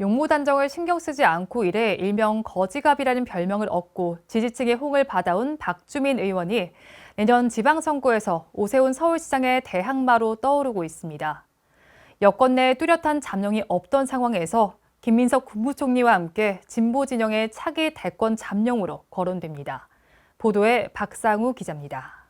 용모 단정을 신경 쓰지 않고 일해 일명 거지갑이라는 별명을 얻고 지지층의 홍을 받아온 박주민 의원이 내년 지방선거에서 오세훈 서울시장의 대항마로 떠오르고 있습니다. 여권 내 뚜렷한 잠룡이 없던 상황에서 김민석 국무총리와 함께 진보 진영의 차기 대권 잠룡으로 거론됩니다. 보도에 박상우 기자입니다.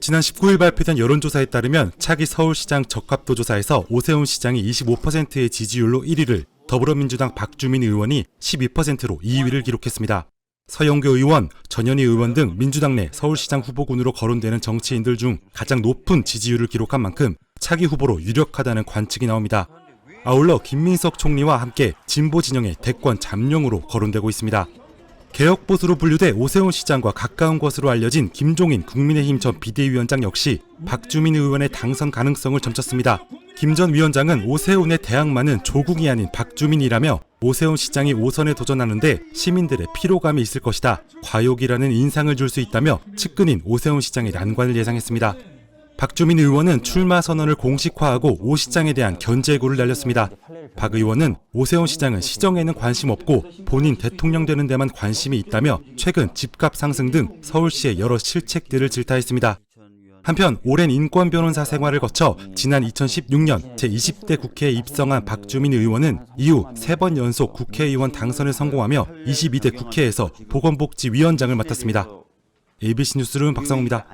지난 19일 발표된 여론조사에 따르면 차기 서울시장 적합도 조사에서 오세훈 시장이 25%의 지지율로 1위를 더불어민주당 박주민 의원이 12%로 2위를 기록했습니다. 서영교 의원, 전현희 의원 등 민주당 내 서울시장 후보군으로 거론되는 정치인들 중 가장 높은 지지율을 기록한 만큼 차기 후보로 유력하다는 관측이 나옵니다. 아울러 김민석 총리와 함께 진보 진영의 대권 잠룡으로 거론되고 있습니다. 개혁 보수로 분류돼 오세훈 시장과 가까운 것으로 알려진 김종인 국민의힘 전 비대위원장 역시 박주민 의원의 당선 가능성을 점쳤습니다. 김 전 위원장은 오세훈의 대항마는 조국이 아닌 박주민이라며 오세훈 시장이 5선에 도전하는데 시민들의 피로감이 있을 것이다. 과욕이라는 인상을 줄 수 있다며 측근인 오세훈 시장의 난관을 예상했습니다. 박주민 의원은 출마 선언을 공식화하고 오 시장에 대한 견제구를 날렸습니다. 박 의원은 오세훈 시장은 시정에는 관심 없고 본인 대통령 되는 데만 관심이 있다며 최근 집값 상승 등 서울시의 여러 실책들을 질타했습니다. 한편 오랜 인권 변호사 생활을 거쳐 지난 2016년 제20대 국회에 입성한 박주민 의원은 이후 세 번 연속 국회의원 당선에 성공하며 22대 국회에서 보건복지위원장을 맡았습니다. ABC 뉴스룸 박상우입니다.